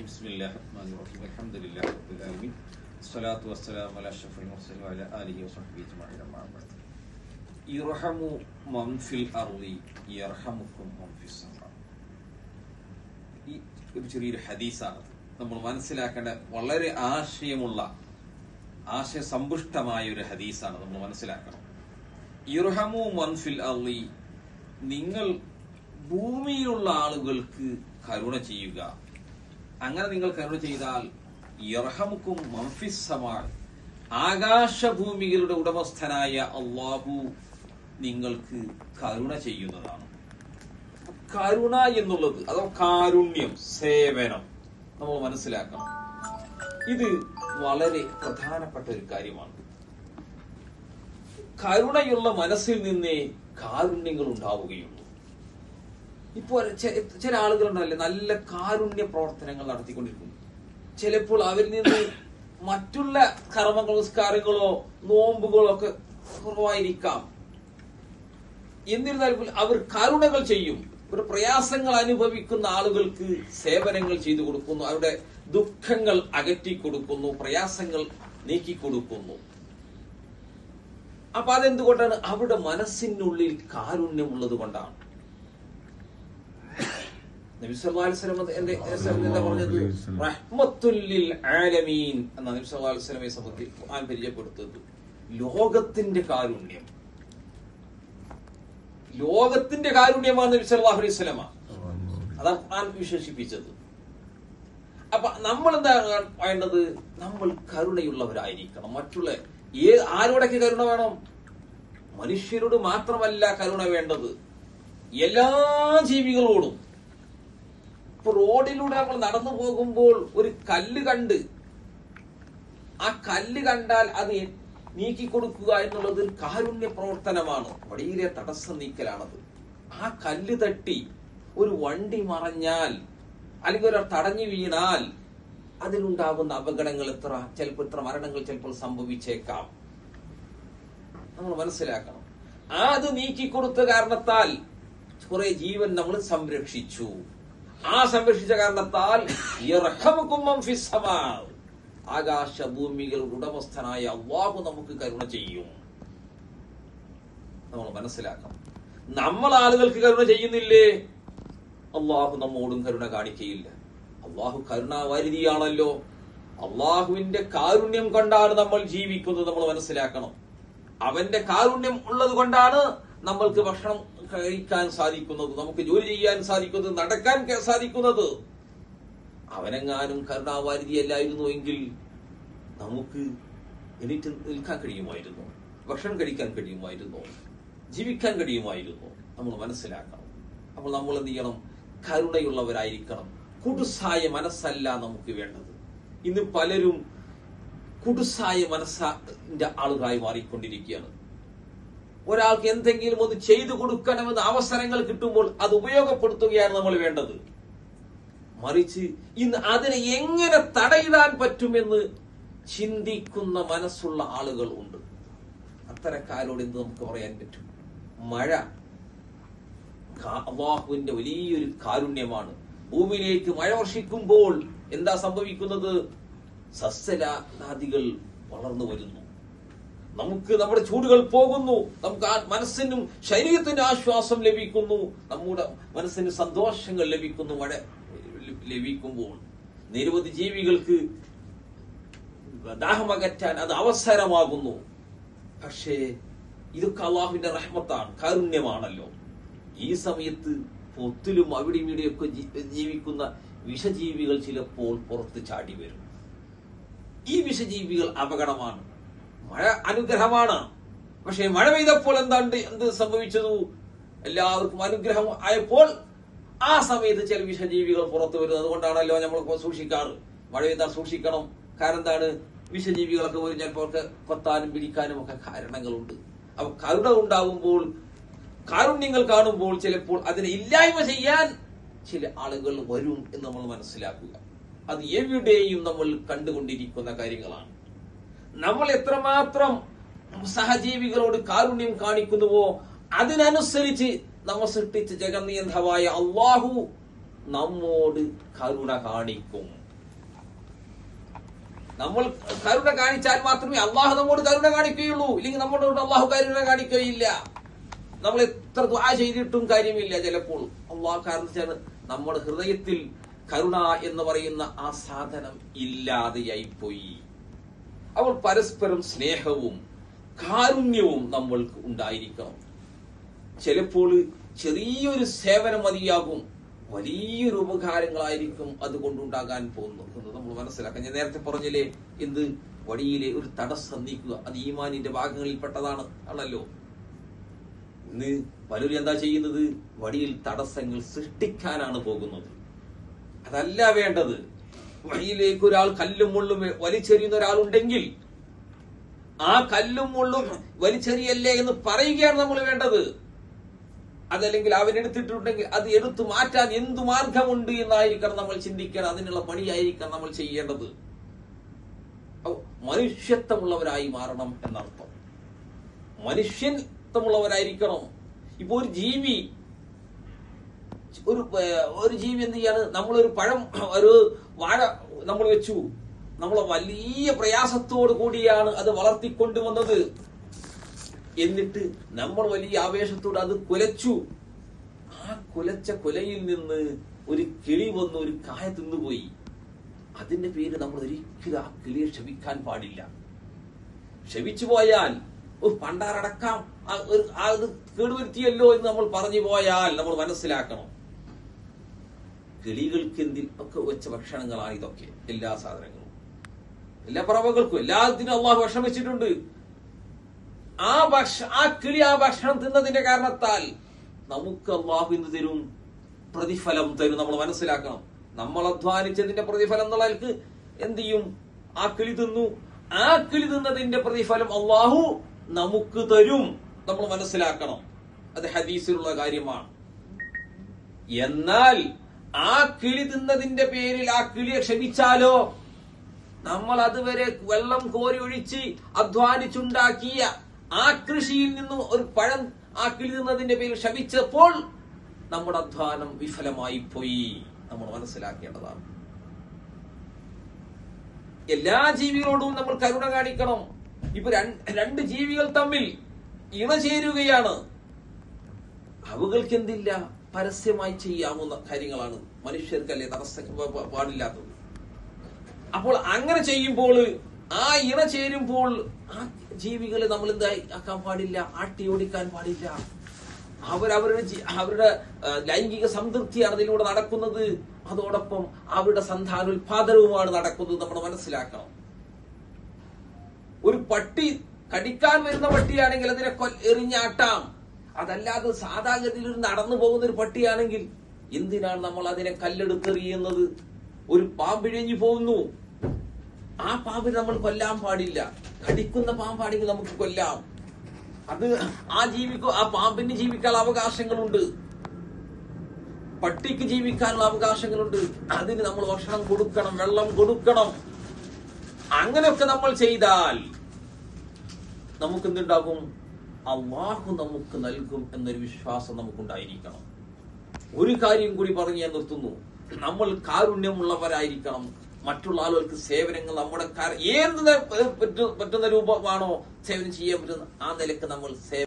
الرجيم بسم الله الرحمن الرحيم الحمد لله رب العالمين الصلاة والسلام على أشرف المرسلين وعلى آله وصحبه أجمعين أما بعد يرحم من في الأرض يرحمكم من في السماء ഈ ഒരു ചെറിയൊരു ഹദീസാണ് നമ്മൾ മനസ്സിലാക്കേണ്ട വളരെ ആശയമുള്ള ആശയസമ്പുഷ്ടമായ ഒരു ഹദീസാണ് നമ്മൾ മനസ്സിലാക്കണം ഇർഹമു മൻഫിൽ അള്ളി നിങ്ങൾ ഭൂമിയിലുള്ള ആളുകൾക്ക് കരുണ ചെയ്യുക അങ്ങനെ നിങ്ങൾ കരുണ ചെയ്താൽ ഇർഹമുക്കും മൻഫിസമാൾ ആകാശഭൂമികളുടെ ഉടമസ്ഥനായ അള്ളാഹു നിങ്ങൾക്ക് കരുണ ചെയ്യുന്നതാണ്. കരുണ എന്നുള്ളത് അതോ കാരുണ്യം സേവനം നമ്മൾ മനസ്സിലാക്കണം. ഇത് വളരെ പ്രധാനപ്പെട്ട ഒരു കാര്യമാണ്. കരുണയുള്ള മനസ്സിൽ നിന്നേ കാരുണ്യങ്ങൾ ഉണ്ടാവുകയുള്ളൂ. ഇപ്പോൾ ചില ആളുകളുണ്ടല്ലേ നല്ല കാരുണ്യ പ്രവർത്തനങ്ങൾ നടത്തിക്കൊണ്ടിരിക്കുന്നു. ചിലപ്പോൾ അവരിൽ നിന്ന് മറ്റുള്ള കർമ്മങ്ങൾ നിസ്കാരങ്ങളോ നോമ്പുകളോ ഒക്കെ കുറവായിരിക്കാം. എന്നിരുന്നാൽ അവർ കരുണകൾ ചെയ്യും. ഒരു പ്രയാസങ്ങൾ അനുഭവിക്കുന്ന ആളുകൾക്ക് സേവനങ്ങൾ ചെയ്തു കൊടുക്കുന്നു. അവരുടെ ദുഃഖങ്ങൾ അകറ്റി കൊടുക്കുന്നു പ്രയാസങ്ങൾ നീക്കി കൊടുക്കുന്നു. അപ്പൊ അതെന്തുകൊണ്ടാണ്? അവരുടെ മനസ്സിനുള്ളിൽ കാരുണ്യം ഉള്ളത് കൊണ്ടാണ്. നബി സല്ലല്ലാഹു അലൈഹി വസല്ലം എന്താ പറഞ്ഞത്? റഹ്മത്തുൽ ലിൽ ആലമീൻ എന്ന നബി സല്ലല്ലാഹു അലൈഹി വസല്ലമയെ സംബന്ധിച്ച് ഖുർആൻ പരിചയപ്പെടുത്തുന്നത്. ലോകത്തിന്റെ കാരുണ്യം. ലോകത്തിന്റെ കാരുണ്യമാണ് നബി സല്ലല്ലാഹു അലൈഹി വസല്ലമ അതാണ് ഖുർആൻ വിശേഷിപ്പിച്ചത്. അപ്പൊ നമ്മൾ എന്താ വേണ്ടത്? നമ്മൾ കരുണയുള്ളവരായിരിക്കണം. മറ്റുള്ള ഏ ആരോടൊക്കെ കരുണ വേണം? മനുഷ്യരോട് മാത്രമല്ല കരുണ വേണ്ടത്. എല്ലാ ജീവികളോടും. റോഡിലൂടെ നമ്മൾ നടന്നു പോകുമ്പോൾ ഒരു കല്ല് കണ്ട് ആ കല്ല് കണ്ടാൽ അത് നീക്കി കൊടുക്കുക എന്നുള്ളത് ഒരു കാരുണ്യ പ്രവർത്തനമാണ്. വളരെ തടസ്സം നീക്കലാണത്. ആ കല്ല് തട്ടി ഒരു വണ്ടി മറഞ്ഞാൽ അല്ലെങ്കിൽ ഒരാൾ തടഞ്ഞു വീണാൽ അതിലുണ്ടാകുന്ന അപകടങ്ങൾ എത്ര? ചിലപ്പോൾ ഇത്ര മരണങ്ങൾ ചിലപ്പോൾ സംഭവിച്ചേക്കാം. നമ്മൾ മനസ്സിലാക്കണം. ആ അത് നീക്കിക്കൊടുത്ത കാരണത്താൽ കുറെ ജീവൻ നമ്മൾ സംരക്ഷിച്ചു. ആ സംരക്ഷിച്ച കാരണത്താൽ ആകാശഭൂമികളുടെ ഉടമസ്ഥനായ അള്ളാഹു നമുക്ക് കരുണ ചെയ്യും. നമ്മൾ മനസ്സിലാക്കണം. നമ്മൾ ആളുകൾക്ക് കരുണ ചെയ്യുന്നില്ലേ? അള്ളാഹു നമ്മോടും കരുണ കാണിക്കയില്ല. അള്ളാഹു കരുണാവാരിധിയാണല്ലോ. അള്ളാഹുവിന്റെ കാരുണ്യം കണ്ടാണ് നമ്മൾ ജീവിക്കുന്നത്. നമ്മൾ മനസ്സിലാക്കണം. അവന്റെ കാരുണ്യം ഉള്ളത് കൊണ്ടാണ് നമ്മൾക്ക് ഭക്ഷണം കഴിക്കാൻ സാധിക്കുന്നത് നമുക്ക് ജോലി ചെയ്യാൻ സാധിക്കുന്നത് നടക്കാൻ സാധിക്കുന്നത്. അവനെങ്ങാനും കരുണാവാരിതിയല്ലായിരുന്നു എങ്കിൽ നമുക്ക് എണീറ്റ് നിൽക്കാൻ കഴിയുമായിരുന്നു ഭക്ഷണം കഴിക്കാൻ കഴിയുമായിരുന്നു ജീവിക്കാൻ കഴിയുമായിരുന്നു. നമ്മൾ മനസ്സിലാക്കണം. അപ്പോൾ നമ്മൾ എന്ത് ചെയ്യണം? കരുണയുള്ളവരായിരിക്കണം. കുടുസായ മനസ്സല്ല നമുക്ക് വേണ്ടത്. ഇന്ന് പലരും കുടുസായ മനസ്സിന്റെ ആളുകളായി മാറിക്കൊണ്ടിരിക്കുകയാണ്. ഒരാൾക്ക് എന്തെങ്കിലും ഒന്ന് ചെയ്തു കൊടുക്കണമെന്ന് അവസരങ്ങൾ കിട്ടുമ്പോൾ അത് ഉപയോഗപ്പെടുത്തുകയാണ് നമ്മൾ വേണ്ടത്. മറിച്ച് ഇന്ന് അതിനെ എങ്ങനെ തടയിടാൻ പറ്റുമെന്ന് ചിന്തിക്കുന്ന മനസ്സുള്ള ആളുകൾ ഉണ്ട്. അത്തരക്കാരോട് എന്ത് നമുക്ക് പറയാൻ പറ്റും? മഴ അള്ളാഹുവിന്റെ വലിയൊരു കാരുണ്യമാണ്. ഭൂമിയിലേക്ക് മഴ വർഷിക്കുമ്പോൾ എന്താ സംഭവിക്കുന്നത്? സസ്യലാദികൾ വളർന്നു വരുന്നു. നമുക്ക് നമ്മുടെ ചൂടുകൾ പോകുന്നു. നമുക്ക് ആ മനസ്സിനും ശരീരത്തിന് ആശ്വാസം ലഭിക്കുന്നു. നമ്മുടെ മനസ്സിന് സന്തോഷങ്ങൾ ലഭിക്കുന്നു. മഴ ലഭിക്കുമ്പോൾ നിരവധി ജീവികൾക്ക് ദാഹമകറ്റാൻ അത് അവസരമാകുന്നു. പക്ഷേ ഇതൊക്കെ അള്ളാഹുവിന്റെ റഹ്മത്താണ് കാരുണ്യമാണല്ലോ. ഈ സമയത്ത് പൊത്തിലും അവിടെയും ഇവിടെയൊക്കെ ജീവിക്കുന്ന വിഷജീവികൾ ചിലപ്പോൾ പുറത്ത് ചാടി വരും. ഈ വിഷജീവികൾ അപകടമാണ്. മഴ അനുഗ്രഹമാണ്. പക്ഷേ മഴ പെയ്തപ്പോൾ എന്താണ്ട്? എന്ത് സംഭവിച്ചതു? എല്ലാവർക്കും അനുഗ്രഹം ആയപ്പോൾ ആ സമയത്ത് ചില വിഷജീവികൾ പുറത്തു വരുന്നത്. അതുകൊണ്ടാണല്ലോ നമ്മൾ സൂക്ഷിക്കാറ്. മഴ പെയ്താൽ സൂക്ഷിക്കണം. കാരണം എന്താണ്? വിഷജീവികളൊക്കെ വരും. ചിലപ്പോൾ അവർക്ക് കൊത്താനും പിടിക്കാനും ഒക്കെ കാരണങ്ങളുണ്ട്. അപ്പൊ കരുണ ഉണ്ടാകുമ്പോൾ കാരുണ്യങ്ങൾ കാണുമ്പോൾ ചിലപ്പോൾ അതിനെ ഇല്ലായ്മ ചെയ്യാൻ ചില ആളുകൾ വരും എന്ന് നമ്മൾ മനസ്സിലാക്കുക. അത് എവിടെയും നമ്മൾ കണ്ടുകൊണ്ടിരിക്കുന്ന കാര്യങ്ങളാണ്. നമ്മൾ എത്രമാത്രം സഹജീവികളോട് കാരുണ്യം കാണിക്കുന്നുവോ അതിനനുസരിച്ച് നമ്മൾ സൃഷ്ടിച്ച ജഗന്നിയന്തമായ അള്ളാഹു നമ്മോട് കരുണ കാണിക്കും. നമ്മൾ കരുണ കാണിച്ചാൽ മാത്രമേ അള്ളാഹു നമ്മോട് കരുണ കാണിക്കുകയുള്ളൂ. ഇല്ലെങ്കിൽ നമ്മളോട് അള്ളാഹു കരുണ കാണിക്കുകയില്ല. നമ്മൾ എത്ര ദ്വാ ചെയ്തിട്ടും കാര്യമില്ല ചിലപ്പോൾ. അള്ളാഹു കാരണം നമ്മുടെ ഹൃദയത്തിൽ കരുണ എന്ന് പറയുന്ന ആ സാധനം ഇല്ലാതെയായി പോയി അവൾ പരസ്പരം സ്നേഹവും കാരുണ്യവും നമ്മൾക്ക് ഉണ്ടായിരിക്കണം. ചിലപ്പോൾ ചെറിയൊരു സേവനം മതിയാകും വലിയൊരു ഉപകാരങ്ങളായിരിക്കും അതുകൊണ്ടുണ്ടാകാൻ പോകുന്നത് നമ്മൾ മനസ്സിലാക്കാം. ഞാൻ നേരത്തെ പറഞ്ഞില്ലേ എന്ത്? വഴിയിലെ ഒരു തടസ്സം നീക്കുക. അത് ഈമാനിന്റെ ഭാഗങ്ങളിൽപ്പെട്ടതാണ് ആണല്ലോ. ഇന്ന് പലരും എന്താ ചെയ്യുന്നത്? വഴിയിൽ തടസ്സങ്ങൾ സൃഷ്ടിക്കാനാണ് പോകുന്നത്. അതല്ല വേണ്ടത്. വഴിയിലേക്ക് ഒരാൾ കല്ലും മുള്ളും വലിച്ചെറിയുന്ന ഒരാളുണ്ടെങ്കിൽ ആ കല്ലും മുള്ളും വലിച്ചെറിയല്ലേ എന്ന് പറയുകയാണ് നമ്മൾ വേണ്ടത്. അതല്ലെങ്കിൽ അവൻ എടുത്തിട്ടുണ്ടെങ്കിൽ അത് എടുത്തു മാറ്റാൻ എന്തു മാർഗമുണ്ട് എന്നായിരിക്കണം നമ്മൾ ചിന്തിക്കണം. അതിനുള്ള പണിയായിരിക്കണം നമ്മൾ ചെയ്യേണ്ടത്. മനുഷ്യത്വമുള്ളവരായി മാറണം എന്നർത്ഥം. മനുഷ്യത്വമുള്ളവരായിരിക്കണം. ഇപ്പൊ ഒരു ജീവി ഒരു ഒരു ജീവി എന്ത് ചെയ്യാണ്? നമ്മളൊരു പഴം ഒരു വാഴ നമ്മൾ വെച്ചു. നമ്മൾ വലിയ പ്രയാസത്തോടു കൂടിയാണ് അത് വളർത്തിക്കൊണ്ടുവന്നത് എന്നിട്ട് നമ്മൾ വലിയ ആവേശത്തോട് അത് കുലച്ചു. ആ കുലച്ച കുലയിൽ നിന്ന് ഒരു കിളി വന്ന് ഒരു കായ തിന്നുപോയി. അതിന്റെ പേര് നമ്മൾ ഒരിക്കലും ആ കിളിയെ ക്ഷമിക്കാൻ പാടില്ല. ക്ഷമിച്ചു പോയാൽ പണ്ടാറടക്കാം ഇത് കേടുവരുത്തിയല്ലോ എന്ന് നമ്മൾ പറഞ്ഞു പോയാൽ നമ്മൾ മനസ്സിലാക്കണം. കിളികൾക്ക് എന്തിൽ ഒക്കെ വെച്ച ഭക്ഷണങ്ങളാണ് ഇതൊക്കെ. എല്ലാ സാധനങ്ങളും. എല്ലാ പറവകൾക്കും. എല്ലാത്തിനും അള്ളാഹു വെച്ചിട്ടുണ്ട് ആ ഭക്ഷ ആ കിളി ആ ഭക്ഷണം തിന്നതിന്റെ കാരണത്താൽ നമുക്ക് അള്ളാഹു എന്ത് തരും. പ്രതിഫലം തരും. നമ്മൾ മനസ്സിലാക്കണം. നമ്മൾ അധ്വാനിച്ചതിന്റെ പ്രതിഫലം എന്നുള്ളവർക്ക് എന്ത് ചെയ്യും? ആ കിളി തിന്നു. ആ കിളി തിന്നതിന്റെ പ്രതിഫലം അള്ളാഹു നമുക്ക് തരും. നമ്മൾ മനസ്സിലാക്കണം. അത് ഹദീസിലുള്ള കാര്യമാണ്. എന്നാൽ ആ കിളി തിന്നതിന്റെ പേരിൽ ആ കിളിയെ ക്ഷമിച്ചാലോ? നമ്മൾ അതുവരെ വെള്ളം കോരി ഒഴിച്ച് അധ്വാനിച്ചുണ്ടാക്കിയ ആ കൃഷിയിൽ നിന്നും ഒരു പഴം ആ കിളി തിന്നതിന്റെ പേരിൽ ക്ഷമിച്ചപ്പോൾ നമ്മുടെ അധ്വാനം വിഫലമായി പോയി. നമ്മൾ മനസ്സിലാക്കേണ്ടതാണ്. എല്ലാ ജീവികളോടും നമ്മൾ കരുണ കാണിക്കണം. ഇപ്പൊ രണ്ട് ജീവികൾ തമ്മിൽ ഇണ ചേരുകയാണ് അവകൾക്ക് എന്തില്ല പരസ്യമായി ചെയ്യാവുന്ന കാര്യങ്ങളാണ്. മനുഷ്യർക്കല്ലേ തടസ്സം പാടില്ലാത്തത്. അപ്പോൾ അങ്ങനെ ചെയ്യുമ്പോൾ ആ ഇണ ചേരുമ്പോൾ ആ ജീവികളെ നമ്മൾ എന്താ ആക്കാൻ പാടില്ല ആട്ടി ഓടിക്കാൻ പാടില്ല. അവരവരുടെ അവരുടെ ലൈംഗിക സംതൃപ്തിയാണ് അതിലൂടെ നടക്കുന്നത് അതോടൊപ്പം അവരുടെ സന്താനോത്പാദനവുമാണ് നടക്കുന്നത് നമ്മൾ മനസ്സിലാക്കണം. ഒരു പട്ടി കടിക്കാൻ വരുന്ന പട്ടിയാണെങ്കിൽ അതിനെ എറിഞ്ഞാട്ടാം. അതല്ലാതെ സാധാഗതിയിൽ ഒരു നടന്നു പോകുന്ന ഒരു പട്ടിയാണെങ്കിൽ എന്തിനാണ് നമ്മൾ അതിനെ കല്ലെടുത്തെറിയുന്നത്? ഒരു പാമ്പിഴഞ്ഞു പോകുന്നു. ആ പാമ്പിനെ നമ്മൾ കൊല്ലാൻ പാടില്ല. കടിക്കുന്ന പാമ്പാണെങ്കിൽ നമുക്ക് കൊല്ലാം. അത് ആ ജീവിക്കോ ആ പാമ്പിന് ജീവിക്കാൻ അവകാശങ്ങളുണ്ട്. പട്ടിക്ക് ജീവിക്കാനുള്ള അവകാശങ്ങളുണ്ട്. അതിന് നമ്മൾ ഭക്ഷണം കൊടുക്കണം വെള്ളം കൊടുക്കണം. അങ്ങനെയൊക്കെ നമ്മൾ ചെയ്താൽ നമുക്ക് എന്തുണ്ടാകും? അള്ളാഹു നമുക്ക് നൽകും എന്നൊരു വിശ്വാസം നമുക്കുണ്ടായിരിക്കണം. ഒരു കാര്യം കൂടി പറഞ്ഞു ഞാൻ നിർത്തുന്നു. നമ്മൾ കാരുണ്യമുള്ളവരായിരിക്കണം. മറ്റുള്ള ആളുകൾക്ക് സേവനങ്ങൾ നമ്മുടെ ഏത് പറ്റുന്ന രൂപമാണോ സേവനം ചെയ്യാൻ പറ്റുന്ന ആ നിലയ്ക്ക് നമ്മൾ സേവനം